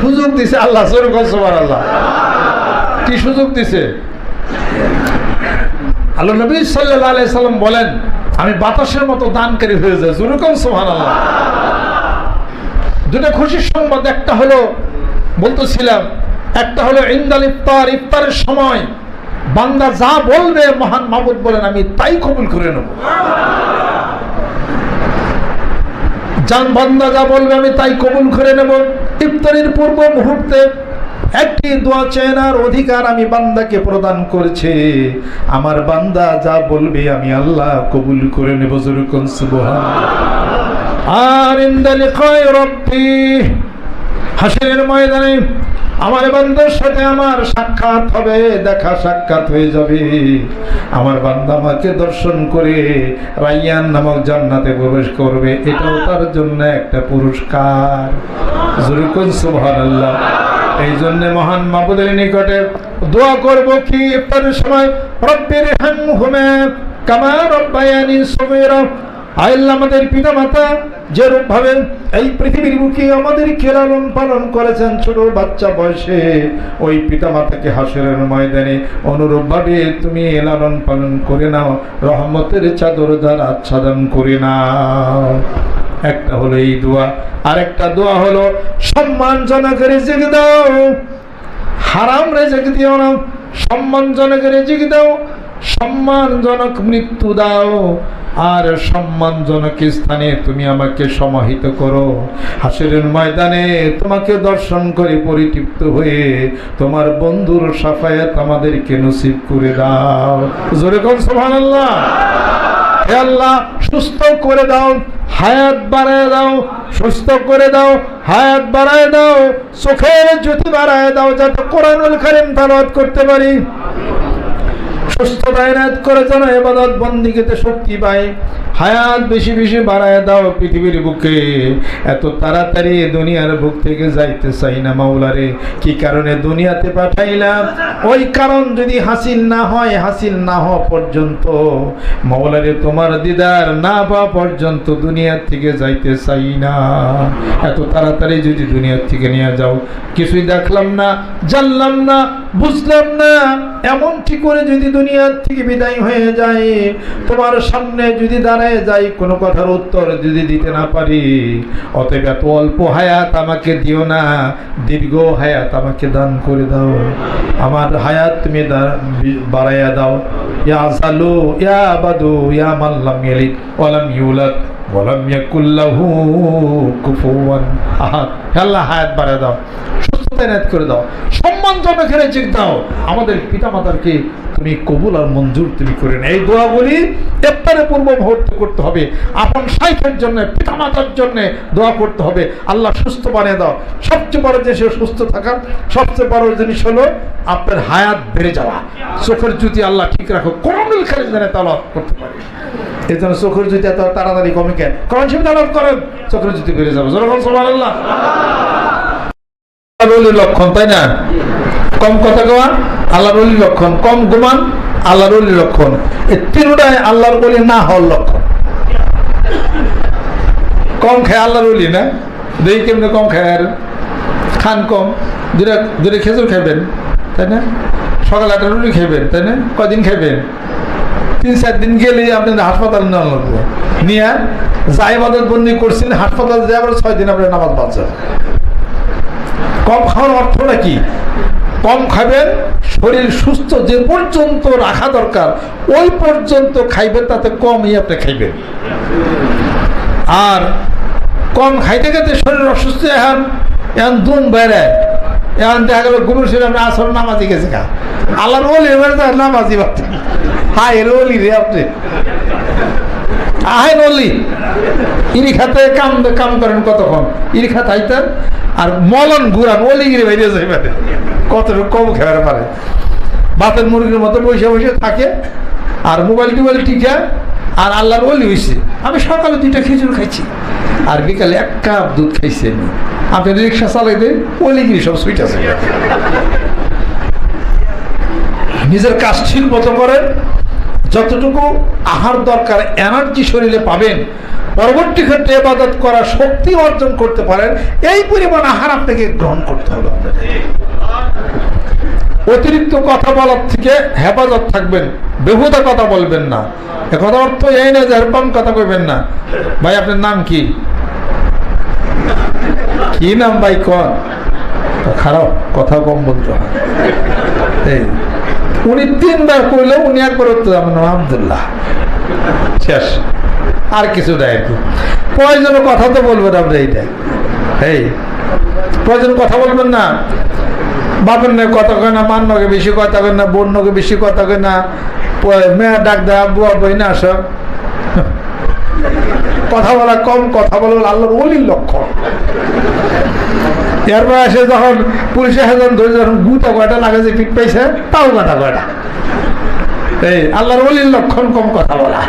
সুযোগ দিছে আল্লাহ আল্লাহ কি সুযোগ দিছে? আল্লাহ নবী সাল্লাহ আলাই সাল্লাম বলেন, আমি বাতাসের মতো দানকারী হয়ে যায় যেরকম সোহান আল্লাহ দুটো খুশির সংবাদ, একটা হলো বলতেছিলাম, একটা হলো ইন্দাল ইফতার, ইফতারের সময় বান্দা যা বলবে মহান মাবুদ বলেন, আমি তাই কবুল করে নেব। যান বান্দা যা বলবে, আমি তাই কবুল করে নেব। ইফতারির পূর্ব মুহূর্তে একটি দোয়া চেনার অধিকার আমি বান্দাকে প্রদান করেছে। আমার বান্দা যা বলবে আমি আল্লাহ কবুল করে নেব, জরুকন সুবহান। আর ইন্দালি কয় রব্বি, হাসিরের ময়দানে আমার বান্দার সাথে আমার সাক্ষাৎ হবে, দেখা সাক্ষাৎ হয়ে যাবে। আমার বান্দা আমাকে দর্শন করে রাইয়ান নামক জান্নাতে প্রবেশ করবে। এটাও তার জন্য একটা পুরস্কার। এই জন্য মহান মাবুদের নিকটে দোয়া করব কি সময় রব্বির হামহুমা কামা রব্বায়ানি সগীরা আল্লাহ আমাদের পিতা মাতা যেরূপ ভাবে এই পৃথিবীর বুকে আমাদেরকে লালন পালন করেছেন ছোট বাচ্চা বয়সে, ওই পিতা মাতাকে হাসরের ময়দানে অনুরূপ ভাবে তুমি লালন পালন করে নাও, রহমতের চাদর দ্বারা আচ্ছাদন করে নাও। একটা হলো এই দোয়া, আরেকটা দোয়া হলো সম্মানজনক রেজেক দাও, হারাম রেজেক দিও না সম্মানজনক রেজেক দাও সম্মানজনক মৃত্যু দাও, আর সম্মানজনক স্থানে তুমি আমাকে সমাহিত করো। হাসিরের ময়দানে তোমাকে দর্শন করে পরিতৃপ্ত হয়ে তোমার বন্ধুর সাফায়াত আমাদেরকে নসিব করে দাও। জোরে কর সুবহানাল্লাহ। হে আল্লাহ, সুস্থ করে দাও, হায়াত বাড়ায় দাও, সুস্থ করে দাও, হায়াত বাড়ায় দাও, চোখের জ্যোতি বাড়ায় দাও, যাতে কোরআনুল কারিম তালাওয়াত করতে পারি। সুস্থ দায়নাত করে যেন এবাদত বন্দিকেতে শক্তি পায়। হায়াত বেশি বেশি বাড়ায় দাও পৃথিবীর বুকে। এত তাড়াতাড়ি দুনিয়ার বুক থেকে যাইতে চাই না মাওলারে। কি কারণে দুনিয়াতে পাঠাইলাম? ওই কারণ যদি হাসিল না হয়, হাসিল না হওয়া পর্যন্ত। মাওলারে, তোমার দিদার না পাওয়া পর্যন্ত দুনিয়ার থেকে যাইতে চাই না। এত তাড়াতাড়ি যদি দুনিয়ার থেকে নিয়ে যাও, কিছুই দেখলাম না, জানলাম না, বুঝলাম না। এমনটি করে যদি দুনিয়ার থেকে বিদায় হয়ে যায়, তোমার সামনে যদি দাঁড়ায় যাই, কোনো কথার উত্তর যদি দিতে না পারি, অতএব এত অল্প হায়াত আমাকে দিও না, দীর্ঘ হায়াত আমাকে দান করে দাও। আমার হায়াত তুমি বাড়াইয়া দাও। ইয়া সালু ইয়া বাদু ইয়া মাল্লাম ইয়ালিদ ওয়ালাম ইউলাদ ওয়ালাম ইয়াকুল্লাহু কুফুয়ান আহাদ। আল্লাহ, হায়াত বাড়ায় দাও। এনায়ত করে দাও। সম্মানজনক রেজিক দাও। আমাদের পিতামাতারকে তুমি কবুল আর মঞ্জুর তুমি করে এই দোয়াগুলি ইফতারে পূর্ব মুহূর্তে করতে হবে। আপন সাইফের জন্য, পিতামাতার জন্য দোয়া করতে হবে। আল্লাহ সুস্থ বানিয়ে দাও। সবচেয়ে বড় জিনিস সুস্থ থাকা সবচেয়ে বড় জিনিস হলো আপনার হায়াত বেড়ে যাওয়া। চোখের জ্যোতি আল্লাহ ঠিক রাখো করমিল খালি যেন তালাত করতে পারে। এই জন্য চোখের জ্যোতি এত তাড়াতাড়ি কমে কেন? কোরআন শিব তালাত করেন, চোখের জ্যোতি বেড়ে যাবে। যেরকম সোমান আল্লাহ লক্ষণ, তাই না? কম কথা কোয়া আল্লাহর অলির লক্ষণ। কম গুমান, আল্লাহর অলির লক্ষণ। এই তিনটাই আল্লাহর অলি না হওয়ার লক্ষণ। কম খায় আল্লাহর অলি না? দেখি কেমনে কম খায় আর? খান কম। দুটা দুটো খেজুর খাইবেন, তাই না? সকালে একটা রুটি খাইবেন, তাই না? কদিন খাইবেন? তিন, চার দিন গেলে আপনি হাসপাতাল নেওয়া লাগবে। নিয়ে যাই বাদত বন্দি করছেন, হাসপাতাল আবার ছয় দিন আপনার নামাজ বাঁচা কম খাওয়ার অর্থটা কি? কম খাবেন শরীর সুস্থ যে পর্যন্ত রাখা দরকার, ওই পর্যন্ত খাইবেন, তাতে কমই আপনি খাইবেন। আর কম খাইতে খাইতে শরীর অসুস্থ এখন এখন দুম বেড়ায় এখন দেখা গেল গুরু আপনি আসর নামাজি গেছে খা আল্লাহর ওলি এবার তো নামাজি বাচ্চা হাই এর ওলি রে আপনি। আহেন ওলি। ইরি খাতে কাম কাম করেন কতক্ষণ? ইরি খাত আর মলন ঘুরান, ওলি গিরে বাইরে যাইবেন। কতটুকু কম খেয়ে পারে? বাতের মুরগির মতো বসে বসে থাকে, আর মোবাইল টোবাইল টিকা, আর আল্লাহর ওলি হয়েছে আমি সকালে দুইটা খেজুর খাইছি, আর বিকালে এক কাপ দুধ খাইছি আমি। আপনি রিক্সা চালাইতে ওলিগিরি সব সুইট আছে নিজের কাজ ঠিক মতো করেন যতটুকু আহার দরকার এনার্জি শরীরে পাবেন, পরবর্তী ক্ষেত্রে এবাদত করার শক্তি অর্জন করতে পারেন, এই পরিমাণ আহার আপনাকে গ্রহণ করতে হবে অতিরিক্ত কথা বলার থেকে হেফাজত থাকবেন, বেহুদা কথা বলবেন না। কথা অর্থ এই না যে এরকম কথা কইবেন না। ভাই, আপনার নাম কি? কি নাম ভাই কন? খারাপ, কথা কম বলতে হয়। উনি তিনবার করলে উনি একবার উত্তর যাবেন আলহামদুলিল্লাহ। শেষ। আর কিছু দেয় প্রয়োজনে কথা তো বলবেন আপনি এইটাই। এই প্রয়োজন কথা বলবেন না। বাপের নয় কথা কয় না মান নগে বেশি কথা কয় না, বোন নগে বেশি কথা কয় না মেয়ে ডাক দেয়, আব্বু আব্বু না সব কথা বলা কম, কথা বলা আল্লাহর অলির লক্ষণ। এরপর এসে যখন পুলিশে যখন ধরে যখন গুতা কয়টা লাগে যে পিক পাইছে, তাও কথা কয়টা এই আল্লাহর অলির লক্ষণ কম কথা বলা।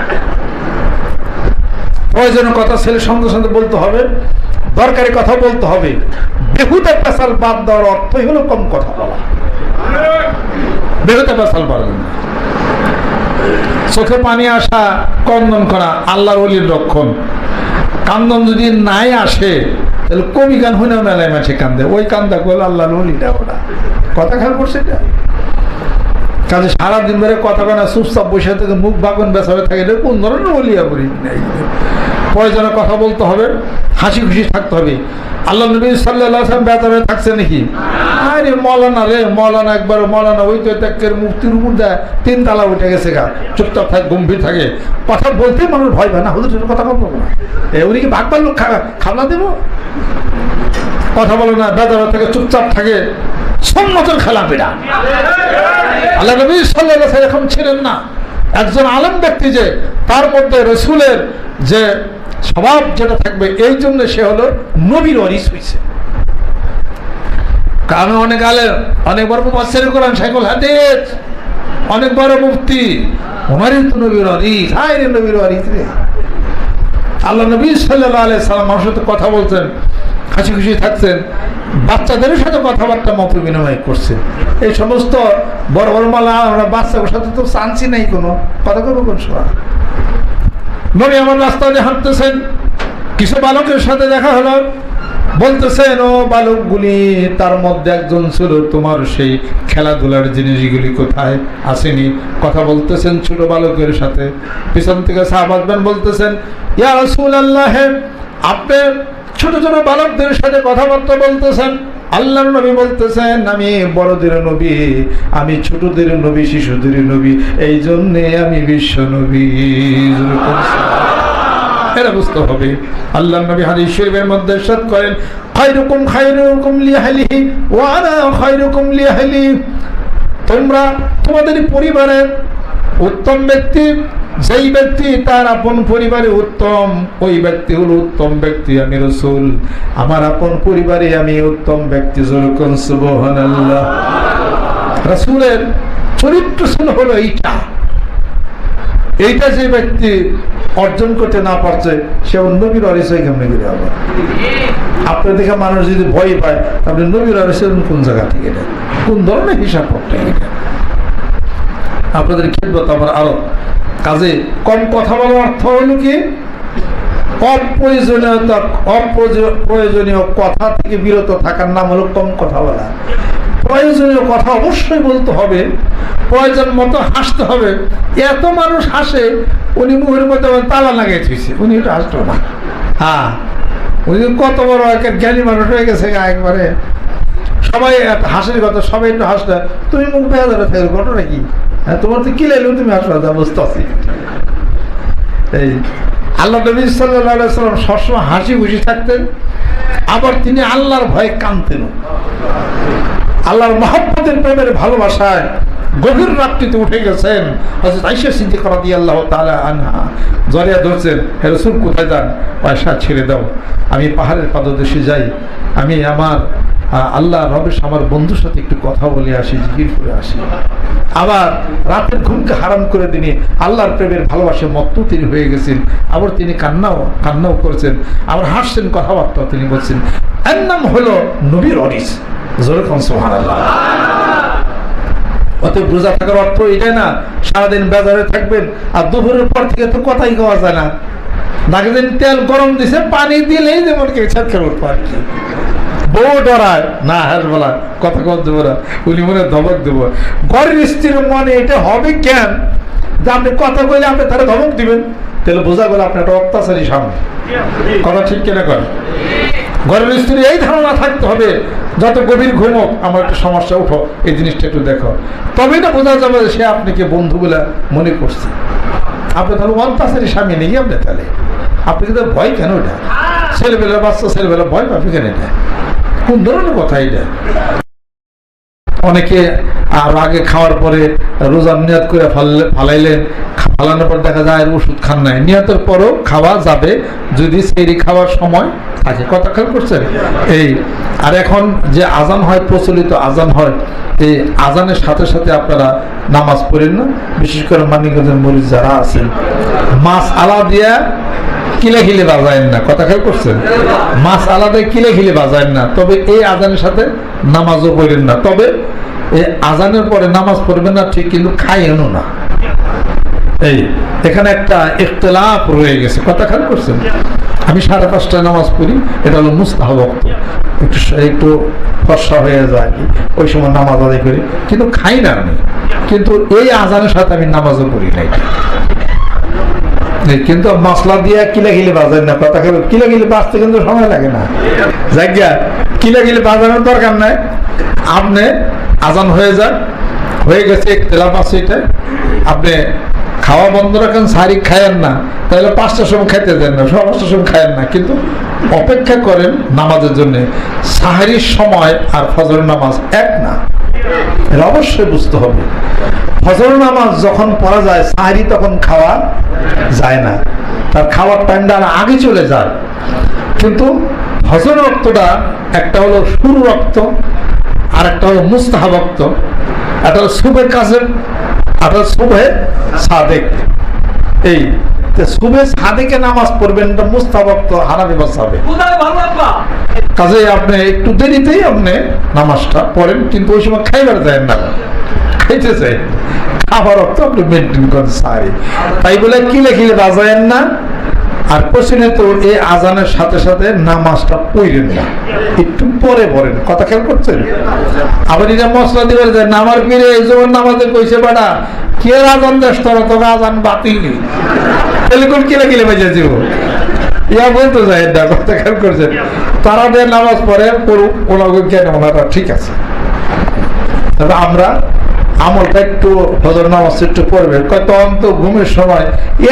প্রয়োজনীয় কথা ছেলে সঙ্গে সঙ্গে বলতে হবে, দরকারি কথা বলতে হবে। বেহুদা পেশাল বাদ দেওয়ার অর্থই হলো কম কথা বলা। বেহুদা পেশাল পারবেন না চোখে পানি আসা, কন্দন করা আল্লাহর অলির লক্ষণ। কান্দন যদি নাই আসে তাহলে কবি গান হইনা মেলায় মাঠে কান্দে, ওই কান্দা করলে আল্লাহ অলিটা ওটা। কথা খেয়াল করছে এটা। কাজে সারাদিন ধরে কথা কেনা চুপচাপ বসে থেকে, মুখ বাগন বেসা হয়ে থাকে কোন ধরনের অলিয়া বলি প্রয়োজনে কথা বলতে হবে, হাসি খুশি থাকতে হবে। আল্লাহ নবী সাল্লাহ বেতা হয়ে থাকছে নাকি? আরে মৌলানা রে, মৌলানা একবার, মৌলানা ওই তো একের মুক্তির উপর দেয়, তিন তালা উঠে গেছে গা, চুপচাপ থাকে, গম্ভীর থাকে। কথা বলতে মানুষ ভয় পায় না, হুজুর কথা বলব না। এ, উনি কি ভাগ পারল খাবলা দেবো? কথা বলে না বেদা থাকে, চুপচাপ থাকে। সন্ন্যতের খেলা পেড়া আল্লাহ নবী সাল্লাহ এরকম ছিলেন না। একজন আলম ব্যক্তি যে, তার মধ্যে রসুলের যে স্বভাব যেটা থাকবে, এই জন্য সে হলো নবীর অরিস হয়েছে কারণ অনেক আলেম, অনেক বড় মুফাসসির কোরআন, শাইখুল হাদিস, অনেক বড় মুফতি, ওনারই তো নবীর অরিস রে নবীর অরিস রে। আল্লাহ নবী সাল্লাহ আলাই সাল্লাম সাথে কথা হাসি খুশি থাকতেন বাচ্চাদের সাথে কথাবার্তা মত বিনিময় করছে। এই সমস্ত বড় বড় মালা আমরা বাচ্চাদের সাথে তো চান্সই নাই কোনো। কথা কোন সময়? নবী আমার রাস্তা দিয়ে হাঁটতেছেন। কিছু বালকের সাথে দেখা হলো। বলতেছেন, ও বালকগুলি, তার মধ্যে একজন ছিল, তোমার সেই খেলাধুলার জিনিসগুলি কোথায়? আসেনি। কথা বলতেছেন ছোট বালকের সাথে। পিছন থেকে সাহাবাদবেন বলতেছেন, ইয়া রসুল আল্লাহ আপনি ছোট ছোট বালকদের সাথে কথাবার্তা বলতেছেন। আল্লাহর নবী বলতেছেন, আমি বড়দের নবী, আমি ছোটদের নবী, শিশুদের নবী, এই জন্যে আমি বিশ্ব নবী। এটা বুঝতে হবে। আল্লাহ নবী হাদিস শরীফের মধ্যে সাত করেন, খায়রুকুম খায়রুকুম লিআহলিহি ওয়া আনা খায়রুকুম লিআহলি তোমরা তোমাদের পরিবারের উত্তম ব্যক্তি যেই ব্যক্তি তার আপন পরিবারে উত্তম, ওই ব্যক্তি হলো উত্তম ব্যক্তি, আমি রসুল। আমার আপন পরিবারে আমি উত্তম ব্যক্তি রসুলের চরিত্র হলো এইটা। এইটা যে ব্যক্তি অর্জন করতে না পারছে, সে নবীর অরিসই কেমনি করে হবে। আপনার দেখে মানুষ যদি ভয় পায় আপনি নবীর অরিসের কোন জায়গা থেকে কোন ধরনের হিসাব করতে আপনাদের খেদমত আমার আরও। কাজে কম কথা বলার অর্থ হলো কি? অপ্রয়োজনীয়তা অপ্রয়োজনীয় কথা থেকে বিরত থাকার নাম হলো কম কথা বলা। প্রয়োজনীয় কথা অবশ্যই বলতে হবে। প্রয়োজন মতো হাসতে হবে। এত মানুষ হাসে উনি মুখের মধ্যে তালা লাগাই থুইছে। উনি একটু হাসতো না। হ্যাঁ। উনি কত বড় একটা জ্ঞানী মানুষ হয়ে গেছে একবারে। সবাই হাসির কথা, সবাই একটু হাসলে, তুমি মুখ ধরে থাকবে ঘটনা কি? হ্যাঁ তোমার তো কি লাইলো তুমি হাসবা যা বুঝতে পারছি এই, আল্লাহ নবী সাল্লাম সবসময় হাসি খুশি থাকতেন, আবার তিনি আল্লাহর ভয়ে কানতেন আল্লাহর মহাব্বতের প্রেমের ভালোবাসায় গভীর রাত্রিতে উঠে গেছেন হযরত আয়েশা সিদ্দিকা রাদিয়াল্লাহু তাআলা আনহা। জরিয়া ধরছেন, হে রাসূল, কোথায় যান? পয়সা ছেড়ে দাও, আমি পাহাড়ের পাদদেশে যাই, আমি আমার আল্লাহ রবেশ আমার বন্ধুর সাথে একটু কথা বলে আসি, জিকির করে আসি। আবার রাতের ঘুমকে হারাম করে তিনি আল্লাহর প্রেমের ভালোবাসে মত্ত তিনি হয়ে গেছেন। আবার তিনি কান্নাও কান্নাও করেছেন। আবার হাসছেন কথাবার্তা তিনি বলছেন। এর নাম হলো নবীর অরিস অতএব রোজা থাকার অর্থ এটাই না, সারাদিন বাজারে থাকবেন আর দুপুরের পর থেকে তো কথাই কওয়া যায় না। নাকে তেল গরম দিছে, পানি দিলেই যেমন কে ছাড়কে উঠবো আর কি বউ ডরায়। না হাস বলা, কথা কম দেবো না। উনি মনে ধমক দেবো। ঘরের স্ত্রীর মনে এটা হবে কেন? যে আপনি কথা কইলে আপনি তারা ধমক দিবেন। তাহলে বোঝা গেল আপনি একটা অত্যাচারী সামনে কথা ঠিক কেনা করেন ঘরের স্ত্রী এই ধারণা থাকতে হবে, যত গভীর ঘুমক আমার একটা সমস্যা উঠো, এই জিনিসটা একটু দেখো। তবেই না বোঝা যাবে সে আপনাকে বন্ধু বলে মনে করছে। আপনি তাহলে অত্যাচারী স্বামী নেই আপনি তাহলে। আপনি কিন্তু ভয় কেন এটা? ছেলেবেলা বাচ্চা ছেলেবেলা ভয় পাবে কেন এটা? কোন ধরনের কথা এটা। অনেকে আর আগে খাওয়ার পরে রোজার নিয়াত করে ফালাইলেন ফালানোর পর দেখা যায় ওষুধ খান নাই। নিয়তের পরও খাওয়া যাবে, যদি সেরি খাওয়ার সময় থাকে। কথা খেয়াল করছেন? এই, আর এখন যে আজান হয়, প্রচলিত আজান হয়, এই আজানের সাথে সাথে আপনারা নামাজ পড়েন না। বিশেষ করে মানিকগঞ্জের মরিচ যারা আছেন। মাছ আলা দিয়া কিলে খিলে বাজায়েন না? কথা খেয়াল করছেন? মাছ আলাদা, কিলে খিলে বাজায়েন না। তবে এই আজানের সাথে নামাজও পড়েন না। তবে এই আজানের পরে নামাজ পড়বেন না, ঠিক কিন্তু খাইয়েনও না। এই, এখানে একটা ইখতলাফ রয়ে গেছে। কথা খেয়াল করছেন? আমি সাড়ে পাঁচটায় নামাজ পড়ি, এটা হলো মুস্তাহবক্ত একটু একটু ফর্সা হয়ে যায়। ওই সময় নামাজ আদায় করি। কিন্তু খাই না আমি। কিন্তু এই আজানের সাথে আমি নামাজও পড়ি নাই। কিন্তু মশলা দিয়ে কিলা কিলে বাজার না কথা খেলে কিলা কিলে বাঁচতে কিন্তু সময় লাগে না। জায়গা কিলা কিলে বাজানোর দরকার নাই। আপনি আজান হয়ে যান হয়ে গেছে তেলাপ আছে এটা। আপনি খাওয়া বন্ধ রাখেন সারি খায়েন না, তাহলে পাঁচটার সময় খাইতে দেন না পাঁচটার সময় খায়েন না। কিন্তু অপেক্ষা করেন নামাজের জন্য। সাহারির সময় আর ফজর নামাজ এক না। এটা অবশ্যই বুঝতে হবে। ফজর নামাজ যখন পড়া যায় সাহারি তখন খাওয়া যায় না। তার খাওয়ার টাইমটা আগে চলে যায়। কিন্তু ফজর রক্তটা একটা হলো শুরু রক্ত আর একটা হলো মুস্তাহা রক্ত। একটা হলো শুভে কাজের আর একটা শুভে সাদেক। এই শুভে সাদেকে নামাজ পড়বেন এটা মুস্তাহবক্ত হারাবি বাসাবে কোথায় ভালো কাজে আপনি একটু দেরিতেই আপনি নামাজটা পড়েন কিন্তু ওই সময় খাইবার যায় না। খাবার আপনি মেনটেন সারি। তাই বলে বাজায়েন না? আর প্রশ্নে তো এই আজানের সাথে সাথে নামাজটা পড়েন না। একটু পরে পড়েন। কথা খেয়াল করছেন? আবার এটা মশলা নামার এই নামাজে কইছে বাড়া, কে দেশ তোরা আজান বাতিল কিলে কিলে যাব ইয়া বলতে যায় না কথা খেয়াল করছেন? তারা নামাজ পড়ে, পড়ুক, ওনাকে ওনারা ঠিক আছে। তবে আমরা আমলটা একটু হজর নামাজ একটু পড়বে কয় তখন তো ঘুমের সময়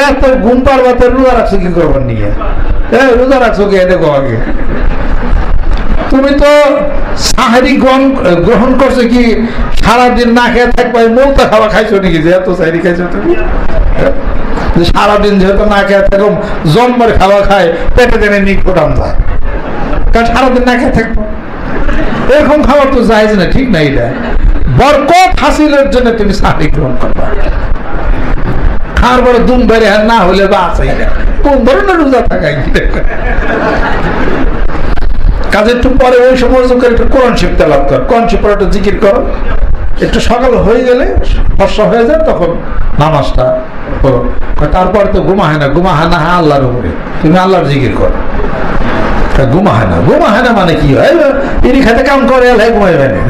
এত ঘুম পারবা তো রোজা রাখছো কি করবার নিয়ে? এ, রোজা রাখছো কে? দেখো আগে, তুমি তো সাহারি গ্রহণ গ্রহণ করছ কি? সারাদিন না খেয়ে থাকবে মৌতা খাওয়া খাইছো নাকি? যে এত সাহারি খাইছো তুমি? সারাদিন যেহেতু না খেয়ে থাকো জম্বর খাওয়া খায়, পেটে টেনে নিক ফোটান যায়। কারণ সারাদিন না খেয়ে থাকব। এরকম খাবার তো যাইজ না, ঠিক না এটা বরকত হাসিলের জন্য তুমি সাহারি গ্রহণ করবা। খাওয়ার পরে দুম বেড়ে না হলে বা আছে কোন ধরনের রোজা থাকা কাজে একটু পরে ওই সময় করে একটু কোরআন শিব তেলাপ কর। কোরআন শিব পরে একটু জিকির করো। একটু সকাল হয়ে গেলে ফর্সা হয়ে যায় তখন নামাজটা করো তারপর তো ঘুমা হয় না। ঘুমা হয় না হ্যাঁ আল্লাহর উপরে। তুমি আল্লাহর জিকির করো। ঘুমা হয় না। ঘুমা হয় না মানে কি হয়? এরই খাতে কাম করে এলাই ঘুমাইবে না।